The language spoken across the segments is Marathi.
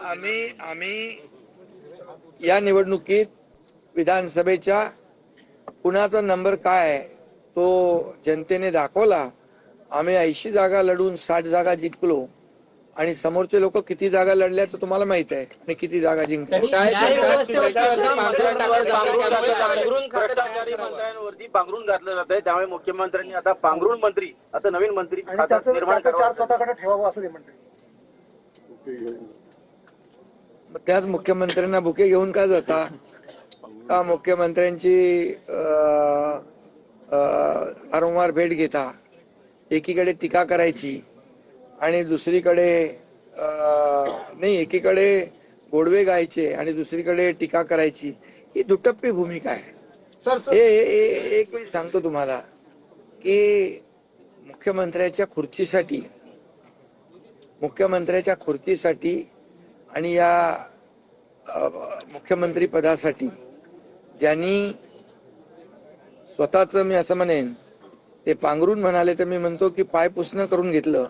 आम्ही आम्ही या निवडणुकीत विधानसभेच्या कुणाचा नंबर काय आहे तो जनतेने दाखवला. आम्ही ऐंशी जागा लढून साठ जागा जिंकलो. आणि समोरचे लोक किती जागा लढल्या तर तुम्हाला माहीत आहे. आणि किती जागा जिंकल्या. भ्रष्टाचारी मंत्र्यांवरती पांघरून घातलं जात. आहे त्यामुळे मुख्यमंत्र्यांनी आता पांघरुण मंत्री असं नवीन मंत्री निर्माण स्वतःकडे ठेवावं असं ते म्हणते त्याच मुख्यमंत्र्यांना बुके घेऊन का जाता? का मुख्यमंत्र्यांची वारंवार भेट घेता? एकीकडे टीका करायची आणि दुसरीकडे नाही एकीकडे गोडवे गायचे आणि दुसरीकडे टीका करायची. ही दुटप्पी भूमिका आहे. Sir sir. हे- एक मी सांगतो तुम्हाला की मुख्यमंत्र्याच्या खुर्चीसाठी मुख्यमंत्र्याच्या खुर्चीसाठी आणि या मुख्यमंत्री पदासाठी ज्यांनी स्वतःच मी असं म्हणेन ते पांघरून म्हणाले तर मी म्हणतो की पाय पुसणं करून घेतलं.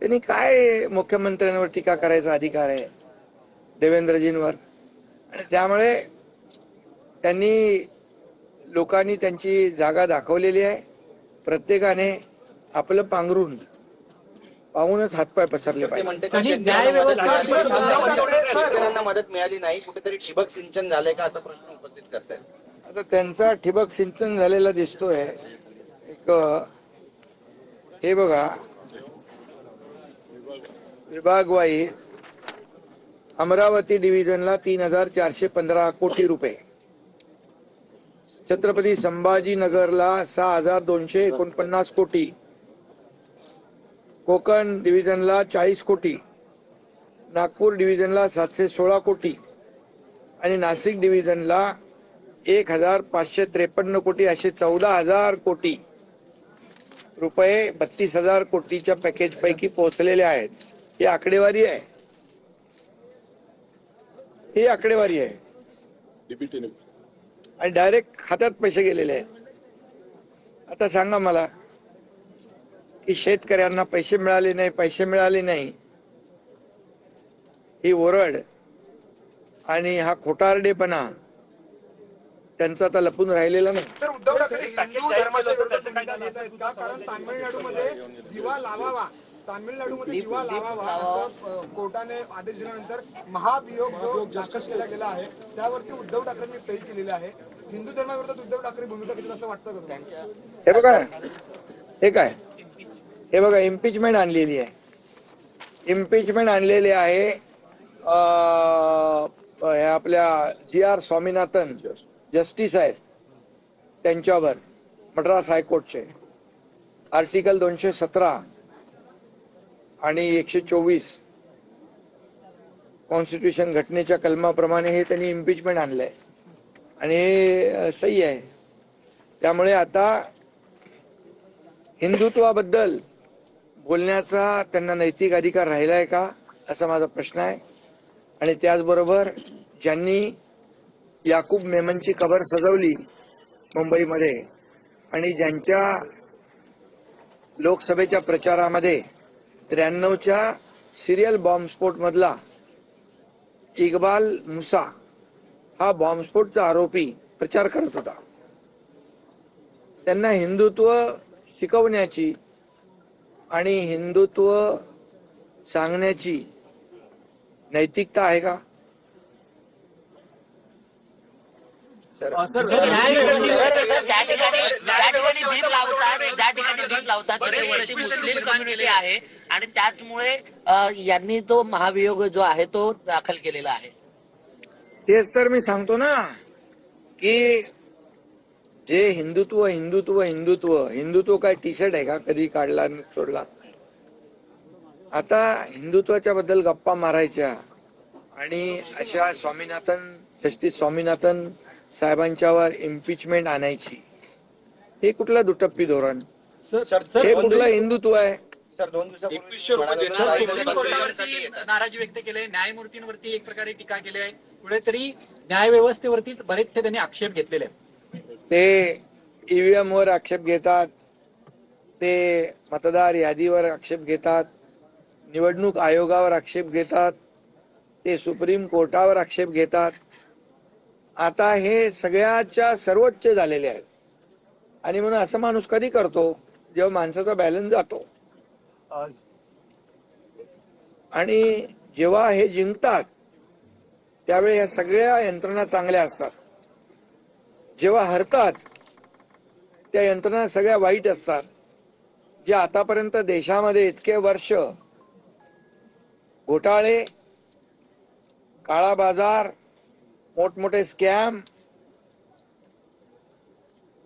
त्यांनी काय मुख्यमंत्र्यांवर टीका करायचा अधिकार आहे? देवेंद्रजींवर. आणि त्यामुळे त्यांनी लोकांनी त्यांची जागा दाखवलेली आहे. प्रत्येकाने आपलं पांघरून पाहूनच हातपाय पसरले पाहिजे. आणि न्याय व्यवस्था शेतकऱ्यांना मदत मिळाली नाही. कुठेतरी ठिबक सिंचन झालंय का असा प्रश्न उपस्थित करतायत? आता त्यांचा ठिबक सिंचन झालेला दिसतोय. एक हे बघा. विभागवाई अमरावती डिव्हिजनला तीन हजार चारशे पंधरा कोटी रुपये. छत्रपती संभाजीनगरला सहा हजार दोनशे एकोणपन्नास कोटी. कोकण डिव्हिजनला चाळीस कोटी नागपूर डिव्हिजनला सातशे सोळा कोटी आणि नाशिक डिव्हिजनला एक हजार पाचशे त्रेपन्न कोटी असे चौदा हजार कोटी रुपये बत्तीस हजार कोटीच्या पॅकेज पैकी पोहोचलेले आहेत. ही आकडेवारी आहे. ही आकडेवारी आहे. आणि डायरेक्ट खात्यात पैसे गेलेले आहेत. आता सांगा मला की शेतकऱ्यांना पैसे मिळाले नाही पैसे मिळाले नाही. ही ओरड आणि हा खोटारडेपणा त्यांचा आता लपून राहिलेला नाही. तर उद्धव ठाकरे हिंदू धर्माच्या विरोधात भूमिका घेत आहेत का? कारण तामिळनाडूमध्ये दिवा लावावा. तामिळनाडूमध्ये दिवा लावावा असं कोर्टाने आदेश दिल्यानंतर महाभियोग जो दाखल केला गेला आहे त्यावरती उद्धव ठाकरेंनी सही केलेली आहे. हिंदू धर्माविरोधात उद्धव ठाकरे भूमिका घेतील असं वाटतं का? हे बघा हे काय? हे बघा इम्पिचमेंट आणलेली आहे. इम्पिचमेंट आणलेली आहे आपल्या जी आर स्वामीनाथन जस्टिस आहेत त्यांच्यावर मद्रास हायकोर्टचे. आर्टिकल दोनशे सतरा आणि एकशे चोवीस कॉन्स्टिट्यूशन घटनेच्या कलमाप्रमाणे हे त्यांनी इम्पिचमेंट आणलंय. आणि हे सही आहे. त्यामुळे आता हिंदुत्वाबद्दल बोलण्याचा त्यांना नैतिक अधिकार राहिलाय का असा माझा प्रश्न आहे. आणि त्याचबरोबर ज्यांनी याकूब मेमनची कबर सजवली मुंबईमध्ये आणि ज्यांच्या लोकसभेच्या प्रचारामध्ये त्र्याण्णवच्या सिरियल बॉम्बस्फोट मधला इक्बाल मुसा हा बॉम्बस्फोटचा आरोपी प्रचार करत होता. त्यांना हिंदुत्व शिकवण्याची आणि हिंदुत्व सांगण्याची नैतिकता आहे का? त्या ठिकाणी त्या ठिकाणी दीप लावतात ज्या ठिकाणी दीप लावतात मुस्लिम कम्युनिटी आहे आणि त्याचमुळे अ, यांनी तो महाभियोग जो आहे तो दाखल केलेला आहे. तेच तर मी सांगतो ना की जे हिंदुत्व हिंदुत्व हिंदुत्व हिंदुत्व काय टी शर्ट आहे का? कधी काढला सोडला. आता हिंदुत्वाच्या बद्दल गप्पा मारायच्या. आणि अशा स्वामीनाथन जस्टिस स्वामीनाथन साहेबांच्यावर इम्पिचमेंट आणायची. हे कुठलं दुटप्पी धोरण? हे कुठलं हिंदुत्व आहे. नाराजी व्यक्त केली न्यायमूर्तींवरती एक प्रकारे टीका केली आहे. कुठेतरी न्याय व्यवस्थेवरतीच बरेचसे त्यांनी आक्षेप घेतलेले आहेत. ते ईव्हीएम वर आक्षेप घेतात. ते मतदार यादीवर आक्षेप घेतात. निवडणूक आयोगावर आक्षेप घेतात. ते सुप्रीम कोर्टावर आक्षेप घेतात. आता हे सगळ्याच्या सर्वोच्च झालेले आहेत. आणि म्हणून असं माणूस कधी करतो? जेव्हा माणसाचा बॅलन्स जातो. आणि जेव्हा हे जिंकतात त्यावेळी या सगळ्या यंत्रणा चांगल्या असतात. जेव्हा हरतात त्या यंत्रणा सगळ्या वाईट असतात. जे आतापर्यंत देशामध्ये इतके वर्ष घोटाळे काळा बाजार मोठमोठे स्कॅम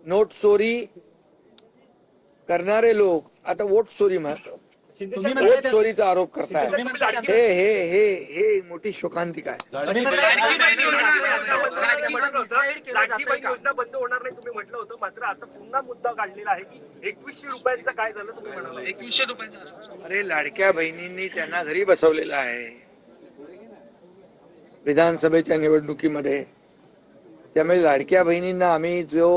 नोट चोरी करणारे लोक आता वोट चोरी म्हणतात. वोट चोरीचा आरोप करताय हे हे हे हे मोठी शोकांतिका आहे तुम्ही म्हणताय- लाडकी बहीण योजना बंद होणार नाही तुम्ही म्हटलं होतं मात्र आता पुन्हा मुद्दा काढलेला आहे की एकवीसशे रुपयांचं काय झालं तुम्ही म्हणाला एकवीसशे रुपयांचं अरे लाडक्या बहिणींनी त्यांना घरी बसवलेलं आहे विधानसभेच्या निवडणुकीमध्ये त्यामुळे लाडक्या बहिणींना आम्ही जो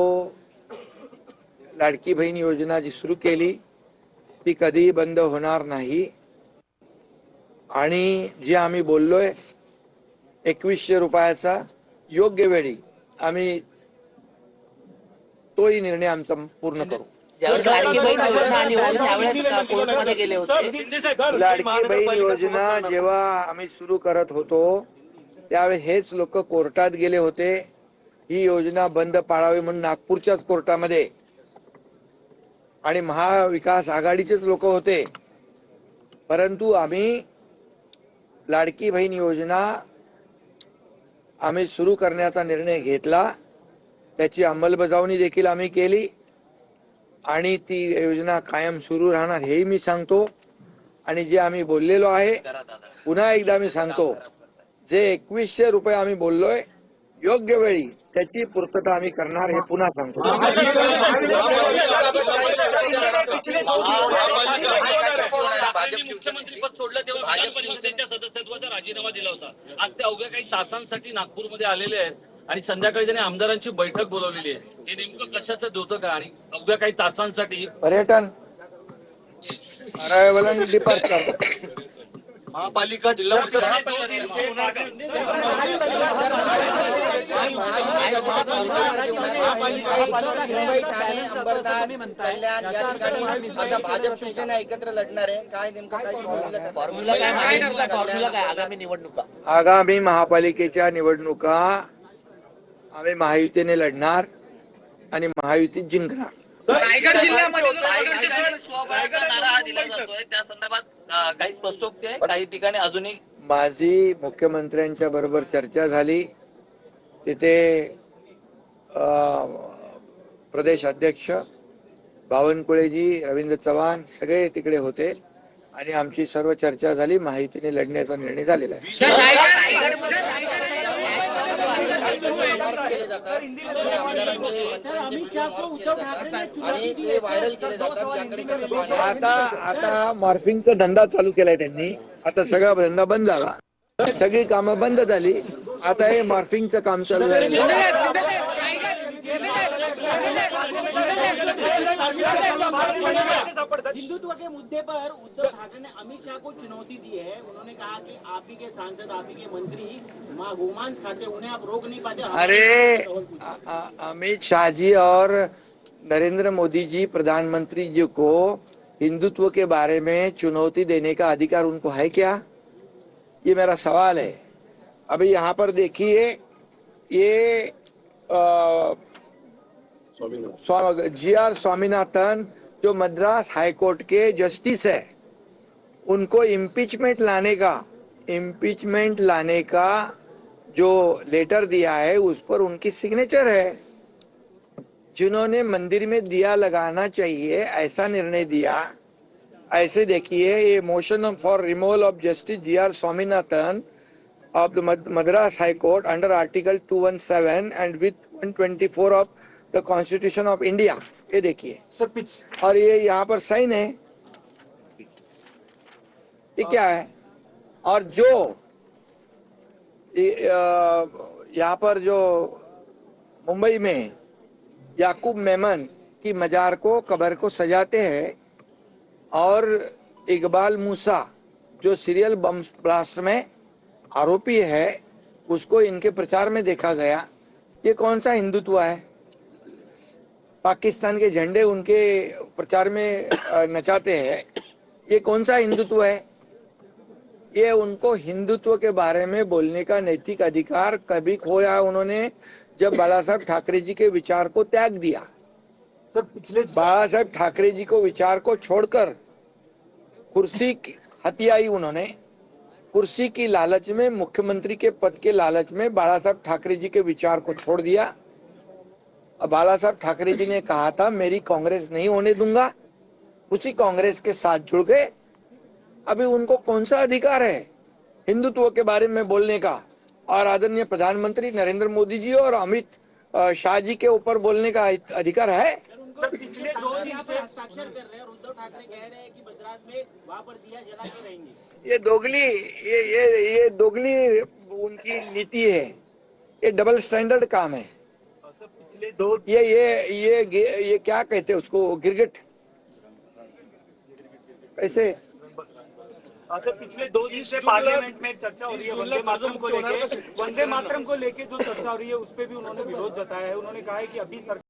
लाडकी बहीण योजना जी सुरू केली ती कधीही बंद होणार नाही. आणि जे आम्ही बोललोय एकवीसशे रुपयाचा योग्य वेळी आम्ही तोही निर्णय आमचा पूर्ण करू. गेले होते. लाडकी बहीण योजना जेव्हा आम्ही सुरू करत होतो त्यावेळी हेच लोक कोर्टात गेले होते. ही योजना बंद पाळावी म्हणून नागपूरच्याच कोर्टामध्ये आणि महाविकास आघाडीचेच लोक होते. परंतु आम्ही लाडकी बहीण योजना आम्ही सुरू करण्याचा निर्णय घेतला. त्याची अंमलबजावणी देखील आम्ही केली. आणि ती योजना कायम सुरू राहणार हेही मी सांगतो. आणि जे आम्ही बोललेलो आहे पुन्हा एकदा मी सांगतो. जे एकवीसशे रुपये आम्ही बोललोय योग्य वेळी त्याची पूर्तता आम्ही करणार हे पुन्हा सांगतो मुख्यमंत्री सोडलं तेव्हा विधान परिषदेच्या सदस्यत्वाचा राजीनामा दिला होता आज ते अवघ्या काही तासांसाठी नागपूरमध्ये आलेले आहेत आणि संध्याकाळी त्यांनी आमदारांची बैठक बोलवलेली आहे हे नेमकं कशाचं होतं का आणि अवघ्या काही तासांसाठी पर्यटन अरायवल अँड महापालिका जिल्हा भाजप शिवसेना एकत्र लढणार आहे काय नेमकं काय formula काय? फॉर्म्युला काय फॉर्म्युला काय आगामी निवडणुका आगामी महापालिकेच्या निवडणुका आम्ही महायुतीने लढणार आणि महायुतीत जिंकणार रायगड जिल्ह्यामध्ये स्वबळाचा नारा हा दिला जातोय. त्या संदर्भात काही स्पष्टोक्ती आहे काही ठिकाणी अजूनही माझी मुख्यमंत्र्यांच्या बरोबर चर्चा झाली. तिथे अं, प्रदेश अध्यक्ष बावनकुळेजी रवींद्र चव्हाण सगळे तिकडे होते आणि आमची सर्व चर्चा झाली. माहितीने लढण्याचा निर्णय झालेला आहे. जातात. आणि ते व्हायरल केले जातात? आता आता मॉर्फिंगचा धंदा चालू केलाय त्यांनी. आता सगळा धंदा बंद झाला. सगळी कामं बंद झाली. आता हे मॉर्फिंगचं काम चालू आहे. हिंदुत्व के मुद्दे पर उद्धव ठाकरे ने अमित शाह को चुनौती दी है। उन्होंने कहा कि आप ही के सांसद आप ही के मंत्री माँ गोमांस खाते उन्हें आप रोक नहीं पाते अरे अमित शाह जी और नरेंद्र मोदी जी प्रधानमंत्री जी को हिंदुत्व के बारे में चुनौती देने का अधिकार उनको है क्या? ये मेरा सवाल है। अभी यहाँ पर देखिए ये जी आर स्वामीनाथन, जो मद्रास हाई कोर्ट के जस्टिस है, उनको इम्पीचमेंट लाने का इम्पीचमेंट लाने का जो लेटर दिया है, उस पर उनकी सिग्नेचर है। जिन्होंने मंदिर में दिया लगाना चाहिए, ऐसा निर्णय दिया। ऐसे देखिए, ये motion for removal of justice G R Swaminathan of Madras high court under article 217 and with 124 of the constitution of India ये देखिए। सर पिच और ये यहाँ पर साइन है। ये क्या है? और जो यहाँ पर जो मुंबई में याकूब मेमन की मजार को कबर को सजाते हैं और इकबाल मूसा जो सीरियल बम ब्लास्ट में आरोपी है उसको इनके प्रचार में देखा गया। ये कौन सा हिंदुत्व है? पाकिस्तान के झंडे उनके प्रचार में नचाते हैं। ये कौन सा हिंदुत्व है? ये उनको हिंदुत्व के बारे में बोलने का नैतिक अधिकार कभी खोया उन्होंने जब बाला साहब ठाकरे जी के विचार को त्याग दिया। सर पिछले बाला साहब ठाकरे जी को विचार को छोड़कर कुर्सी की हत्याई उन्होंने। कुर्सी की लालच में मुख्यमंत्री के पद के लालच में बाला साहब ठाकरे जी के विचार को छोड़ दिया। बाला साहब ठाकरे जी ने कहा था मेरी कांग्रेस नहीं होने दूँगा। उसी कांग्रेस के साथ जुड़ गए। अभी उनको कौन सा अधिकार है हिंदुत्व के बारे में बोलने का? और आदरणीय प्रधानमंत्री नरेंद्र मोदी जी और अमित शाह जी के ऊपर बोलने का अधिकार है? पिछले दो दिन से हस्ताक्षर कर रहे हैं उद्धव ठाकरे कह रहे हैं कि मद्रास में वहाँ पर दिया जला के रहेंगे। ये दोगली ये ये ये दोगली उनकी नीति है। ये डबल स्टैंडर्ड काम है। पिछले दो ये ये ये ये क्या कहते हैं उसको? गिरगिट ऐसे। अच्छा पिछले दो दिन से पार्लियामेंट में चर्चा हो रही है। वंदे मातरम को लेके वंदे मातरम को लेके जो चर्चा हो रही है उस पर भी उन्होंने विरोध जताया है। उन्होंने कहा है कि अभी सरकार